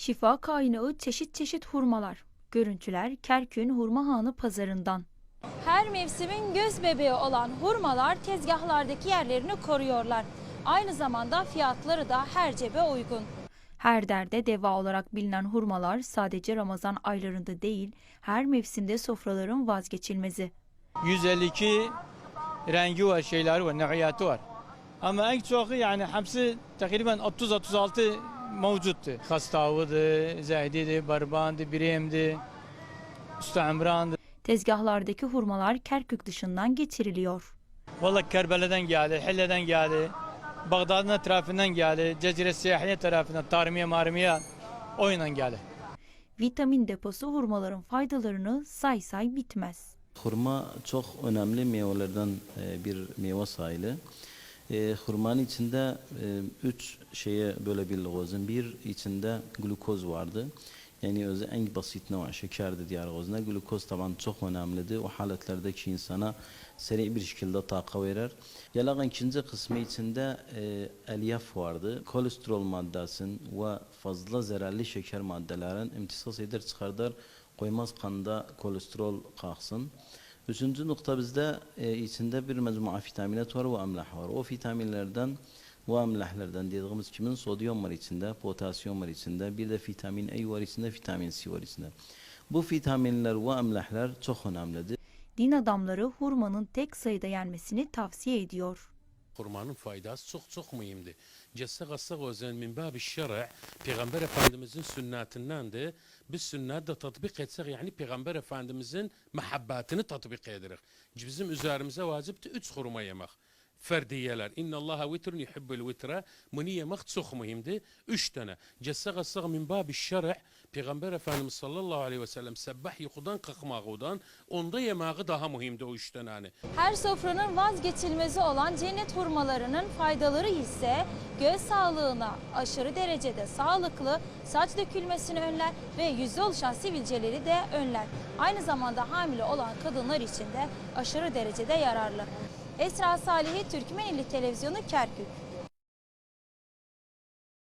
Şifa kaynağı çeşit çeşit hurmalar. Görüntüler Kerkün Hurma Hanı pazarından. Her mevsimin göz bebeği olan hurmalar tezgahlardaki yerlerini koruyorlar. Aynı zamanda fiyatları da her cebe uygun. Her derde deva olarak bilinen hurmalar sadece Ramazan aylarında değil, her mevsimde sofraların vazgeçilmezi. 152 rengi var, şeyleri var, neviyatı var. Ama en çoğu yani hepsi takriben 30-36 mevcuttu. Hastavıdı, Zehdi'di, Barban'dı, Birem'di, Usta İmran'dı. Tezgahlardaki hurmalar Kerkük dışından getiriliyor. Vallahi Kerbela'dan geldi, Hille'den geldi, Bağdat'ın etrafından geldi, Cezire Siyahiye tarafından, Tarmiye Marmiye oyundan geldi. Vitamin deposu hurmaların faydalarını say say bitmez. Hurma çok önemli meyvelerden e, bir meyve sayılı. E, hurmanın içinde e, üç şeye bölebiliriz. Bir içinde glukoz vardı. Yani özü en basit neva şekerdi diğer gözüne. Glukoz taban çok önemlidir. O haletlerdeki insana seri bir şekilde taka verir. Yalağın ikinci kısmı içinde e, elyaf vardı. Kolesterol maddesinin ve fazla zararlı şeker maddelerin imtisas eder çıkardır. Koymaz kanda kolesterol kalksın. Üçüncü nokta bizde e, içinde bir mecmua vitaminat var ve emlah var. O vitaminlerden ve emlahlerden dediğimiz kimin sodyum var içinde, potasyum var içinde, bir de vitamin A var içinde, vitamin C var içinde. Bu vitaminler ve emlahlar çok önemlidir. Din adamları hurmanın tek sayıda yenmesini tavsiye ediyor. Kurmanın faydası çok çok mühimdi. Cesse gassak özen min babi şer'a Peygamber Efendimizin sünnetindendi. Biz sünnet de tatbik etsek yani Peygamber Efendimizin mehabbatini tatbik ederiz. Bizim üzerimize vacipti üç hurma yemek. Ferdiyeler. İnna Allaha vitrun yuhibbul vitra. Bunu yemek çok mühimdi. Üç tane. Cesse gassak min babi şer'a Peygamber Efendimiz sallallahu aleyhi ve sellem sebbah yukudan kalkmağıdan onda yemeği daha mühimdi o üç tane. hani. Her sofranın vazgeçilmezi olan cennet hurmalarının faydaları ise göz sağlığına aşırı derecede sağlıklı, saç dökülmesini önler ve yüzde oluşan sivilceleri de önler. Aynı zamanda hamile olan kadınlar için de aşırı derecede yararlı. Esra Salihi Türkmenilli Televizyonu Kerkük.